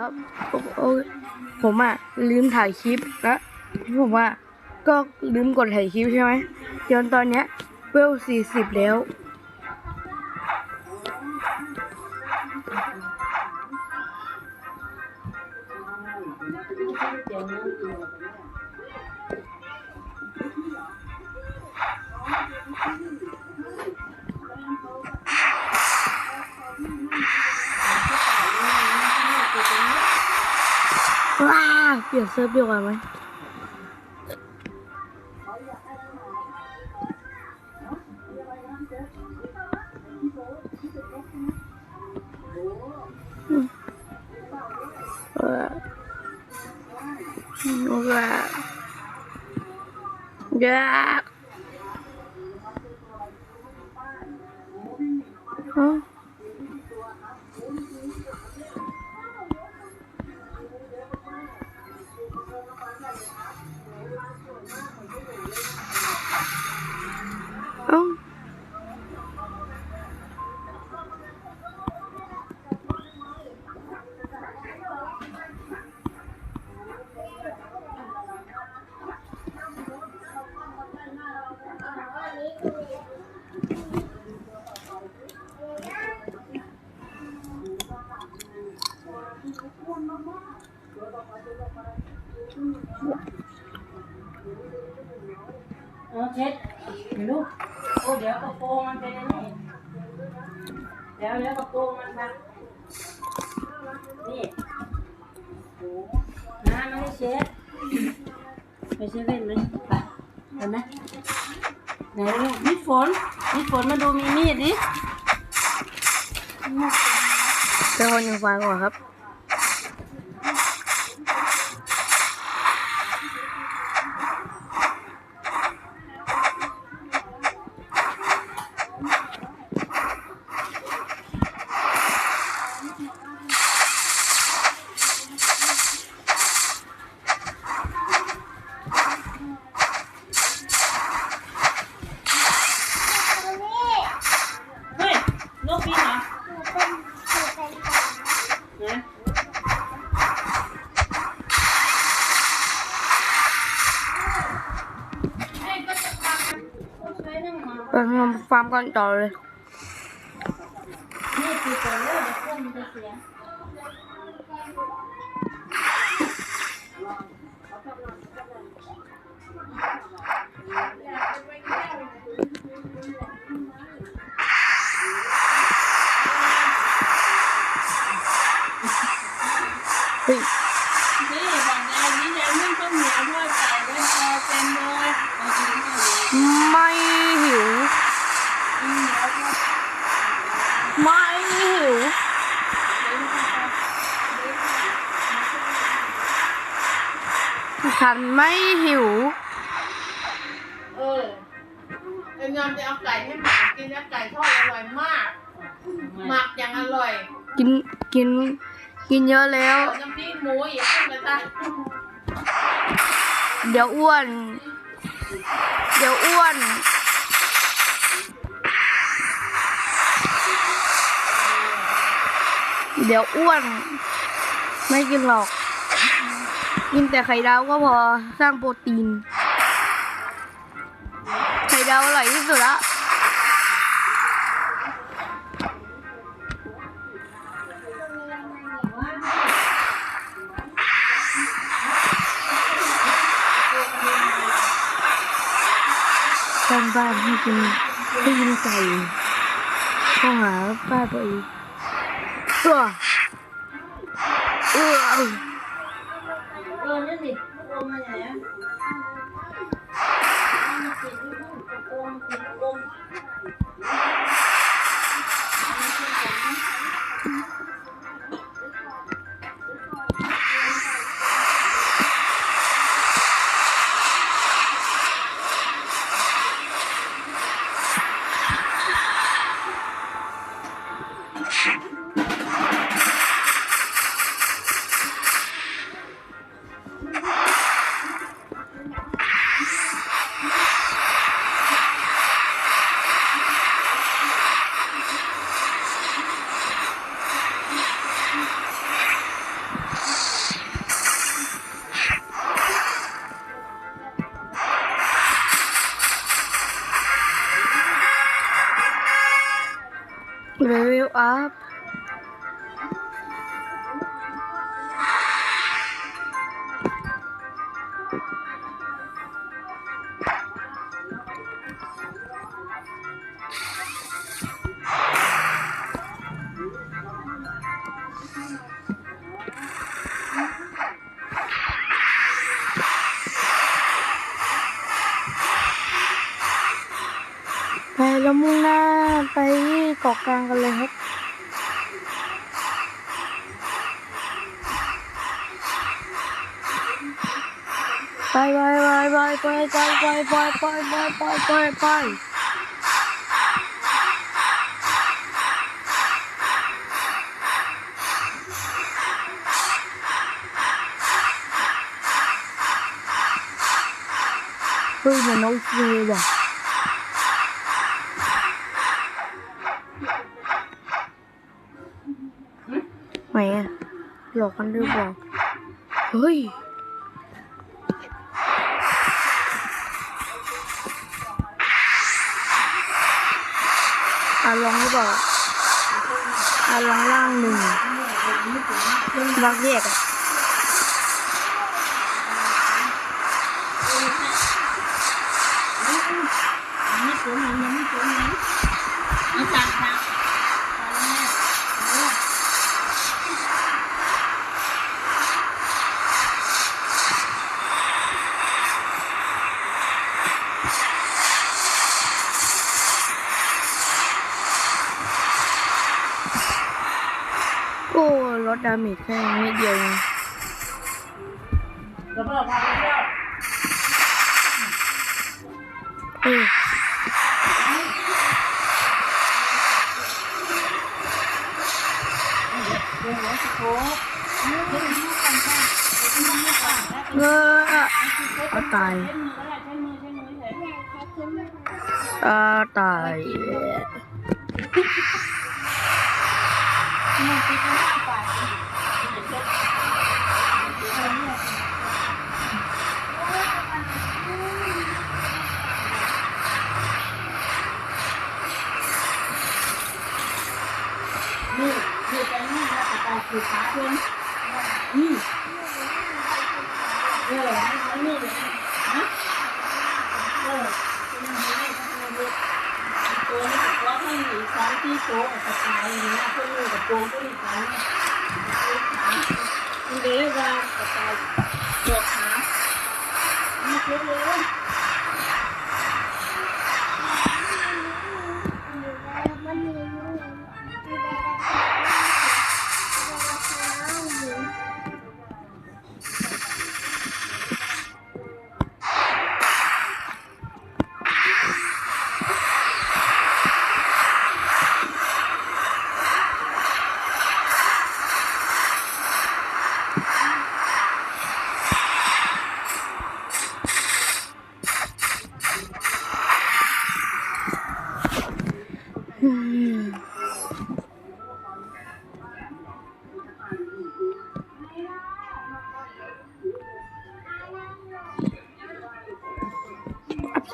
ครับผมอะลืมถ่ายคลิปนะผมอะก็ลืมกดถ่ายคลิปใช่ไหมจนตอนเนี้ยเวลสี่สิบแล้ว ว้าเปลี่ยนเซิร์ฟดีกว่าไหมอืมเอ เอาเช็ดเดี๋ยวลูกโอ้เดี๋ยวกระโปรงมันเป็นอันนี่เดี๋ยวเดี๋ยวกระโปรงมันพังนี่โอ้น้ำไม่ได้เช็ดไปเซเว่นไหมไปเห็นไหมไหนลูกนี่ฝนนี่ฝนมาดูมีมีดดิเป็นคนยังฟังก่อนครับ ทำฟ ฉันไม่หิว เออเอ็มยอมจะเอาไก่ให้หมากินแล้วไก่ทอดอร่อยมาก หมักอย่างอร่อยกินกิน กินเยอะแล้วน้ำพริกหมูอย่าเพิ่งกระทะเดี๋ยวอ้วน เดี๋ยวอ้วน เดี๋ยวอ้วน ไม่กินหรอก กินแต่ไข่ดาวก็พอสร้างโปรตีน ไข่ดาวอร่อยที่สุดละสร้างบ้านให้กินให้กินไก่เข้าหาบ้านตัวเองเออเออเออ ไปแล้วมุ่งหน้าไปที่เกาะกลางกันเลยครับไปไปไปไปไปไปไปไปไปไปไปไปไปเฮ้ยมันนกซีว่ะ หลอกกันหรือเปล่าเฮ้ยอะลองหรือเปล่าอะลองล่างหนึ่งรักแยกอะไม่สวยยังไม่สวยน มีแค่นิดเดียวเองอืมเออาตายอาตาย คือขาเพื่อนนี่เออให้นี่เลยนะเออตัวนี้ก็ให้สองที่โต๊ะกระจายอย่างนี้ยเพื่อนกับโต๊ะก็อีกแล้วมันเดี๋ยวว่ากระจายตัวขานี่เร็วอื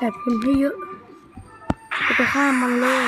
ใส่พิมพ์ให้เยอะจะไปฆ่ามันเลย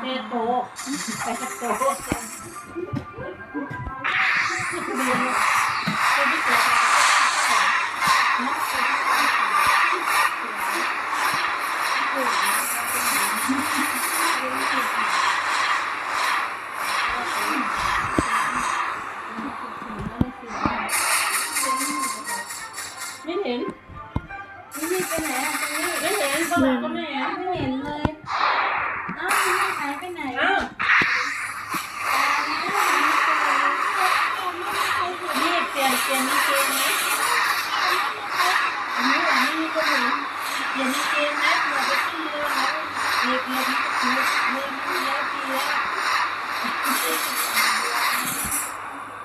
เตโตเตโต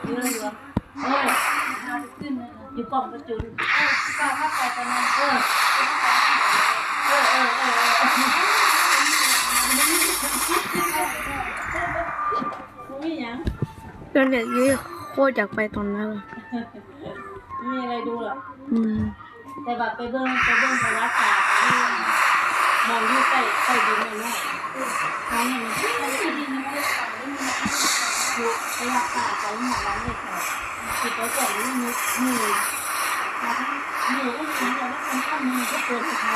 เรือเรือเออขึ้นเลยนะอยู่ป้อมประจุนเอ้าป้าถ้าไปตอนนั้นเออเออเออเออเออมีหยังตอนเด็กนี่โคตรอยากไปตอนนั้นเลยมีอะไรดูหรออืมแต่แบบไปเบิ้งไปเบิ้งประวัติศาสตร์มองยู่ใต้ใต้ดินเลยเนี่ยเขาเนี่ยมัน ยู่ประวัติศาสตร์ของหมอร้านเลยค่ะคือเขาบอกว่ามือมือนะคะมือก็คือเราต้องทำข้อมือก็เปิดเขา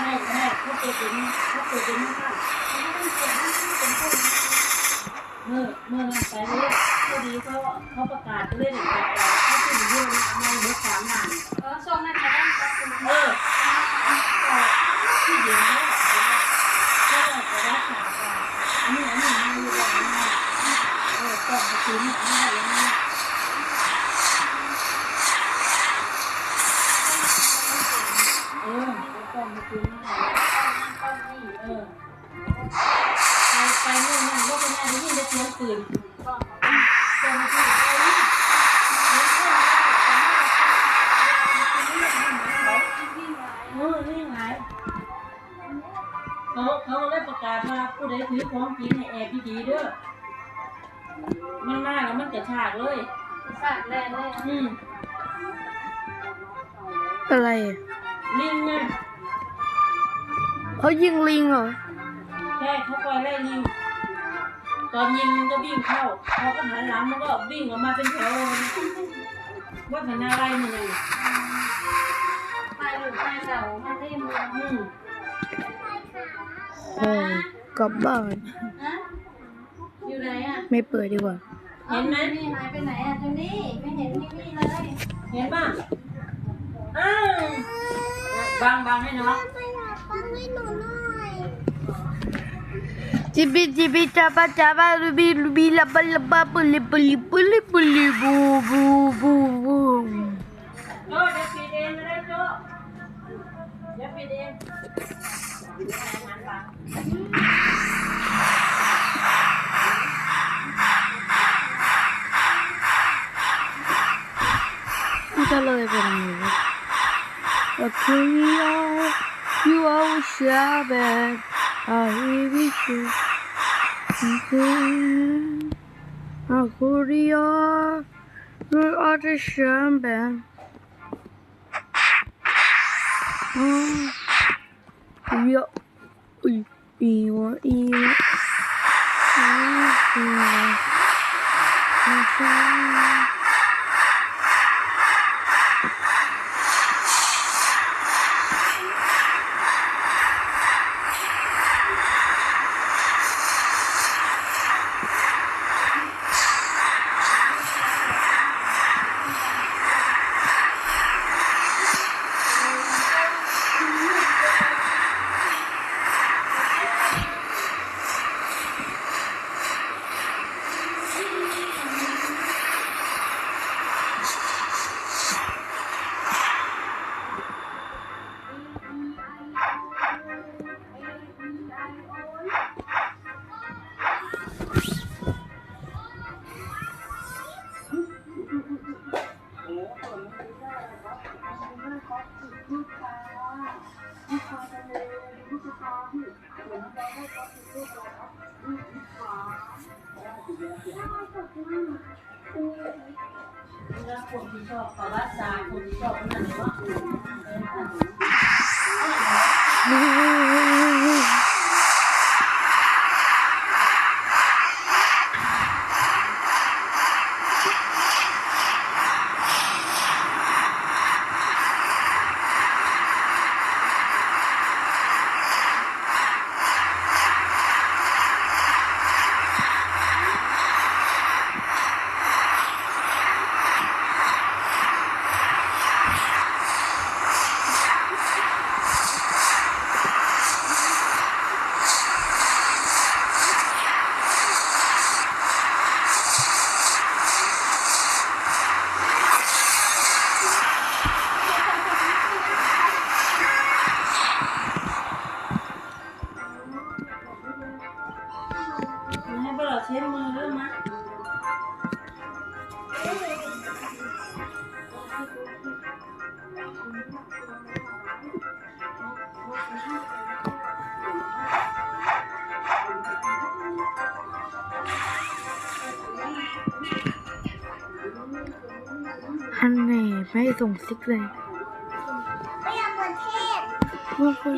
แม่แม่เขาเปิดเป็นเขาเปิดเป็นนะคะเมื่อเมื่อนั้นไปเลยพอดีเขาเขาประกาศเล่นอีกแล้วเขาเป็นเรื่องในเดือนสามหลังเออช่วงนั้นจะได้องเออที่เดียวเนี่ยก็จะรักษากันอันนี้อันนี้มันอยู่แบบนี้เอ อต้อไปซื้อเนี่ยไม่ได้ยังไงเออต้องไปซื้อเนี่เออไปเมื่อนั้นว่าเป็นอะไรที่ได้เสียปืนต้องไปซื้อเอาเออนี่ไงเขาเขาได้ประกาศว่าผู้ใดถือของกินให้แอบดีๆเด้อ มันมาแล้วมันกระชากเลยฝากแรงเลยอืมอะไรอะลิงไงเขายิงลิงเหรอใช่เขาปล่อยไล่ลิง ตอนยิงมันก็วิ่งเข้าเขาก็หันหลังมันก็วิ่งออกมาเป็นแถวเลยว่าเป็นอะไรมันเลยไปหรือไปเก่ามาเล่นอืมโอ้ยกลับบ้าน ฮะอยู่ไหนอะ ไม่เปิดดีกว่า เห็นไหมนี่หายไปไหนอะตรงนี้ไม่เห็นนี่นี่เลย เห็นป่ะอ้าวบางบางให้น้องจิบิจิบิจับจับลูบิลูบิลับลับบุลิบุลิบุลิบุลิบู มันจะเลยไปทางไหนวะว่ าคือยูยูเอาชาเบนอาฮิบิชูคืออาคูริยารูอาจจะชามเบนอืมยะอีอีวะอีวะอีวะอีวะ แล้วคนที่ชอบประวัติศาสตร์คนที่ชอบนั่นเนาะ ซิกเลยไม่อยากเหมือนเทพว่าคน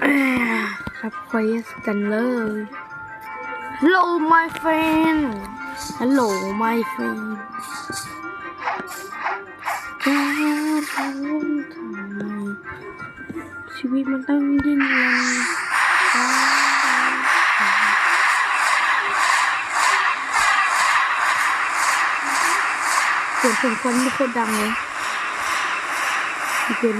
เอ้ยครับคอยสกันเลย Hello my friend Hello my friend จะทำทำไมชีวิตมันต้องดิ้นรน สียงคนคนไม่โคตรดังเลยเกิน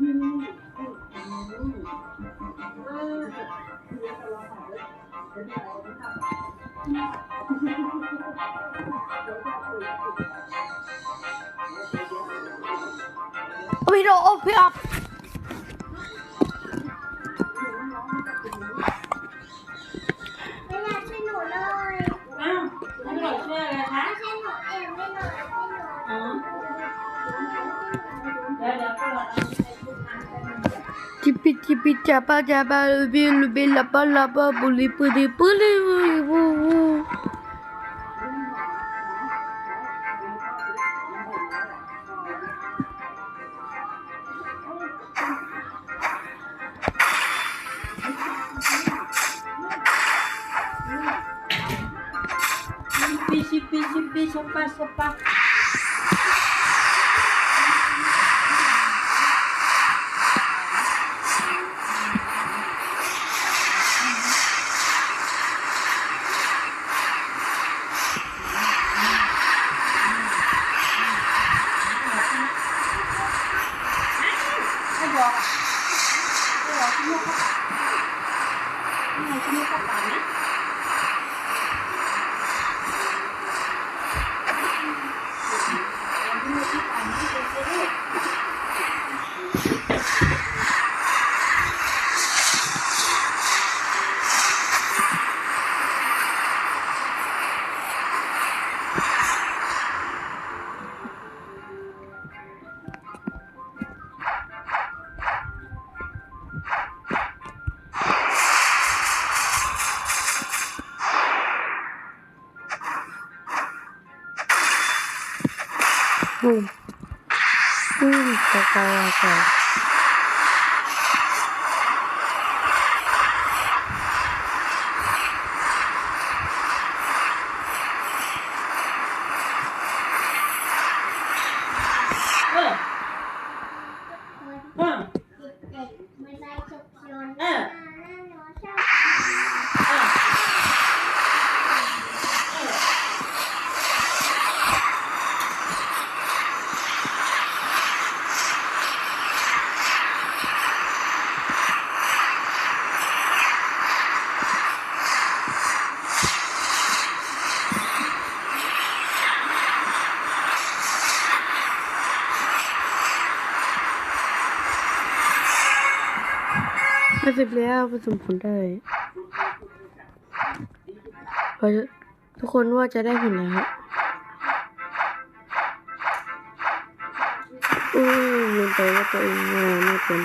วิดีโอพี่อัพไม่อยากช่วยหนูเลยอ้าวไม่หลอดเชื่อเลยคะไม่ใช่หนูเองไม่หนูช่วยหนูอ๋อเดี๋ยวเดี๋ยวก็หลอดเอาไปพูดน้ำกัน จิปิจิปิจับปะจับปะบิลบิลล สิบแล้วผสมผลได้เพราะทุกคนว่าจะได้ผลแล้วอืมลืมไปว่าตัวเองงานไม่เป็น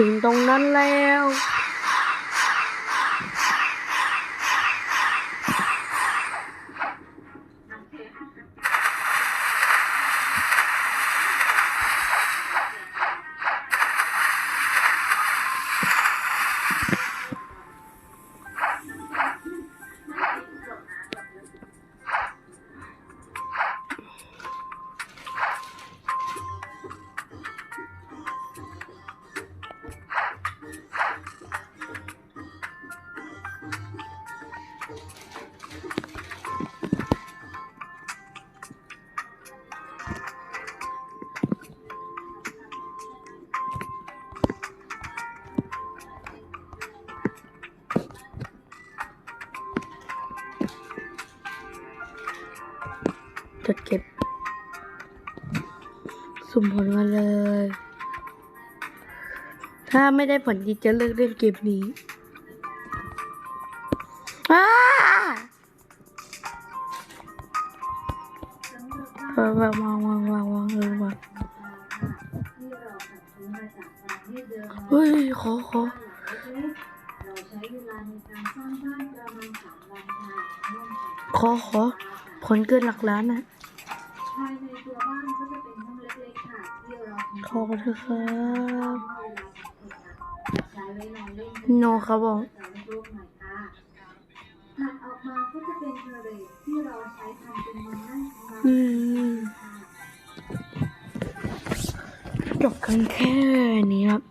ถึงตรงนั้นแล้ว ถ้าไม่ได้ผลดีจะเลิกเล่นเกมนี้อ้าวางวางวางวางวางเออวางเฮ้ยขอขอขอขอผลเกินหลักล้านนะภายในตัวบ้านก็จะเป็นห้องเล็กๆค่ะที่เราทำขอเถอะครับ โนครับผมแต่ลูกหน่อยค่ะถัดออกมาก็จะเป็นเทอร์เรสที่เราใช้ทำเป็นมุมนั่งของเราอืมค่ะจบกันแค่นี้ครับ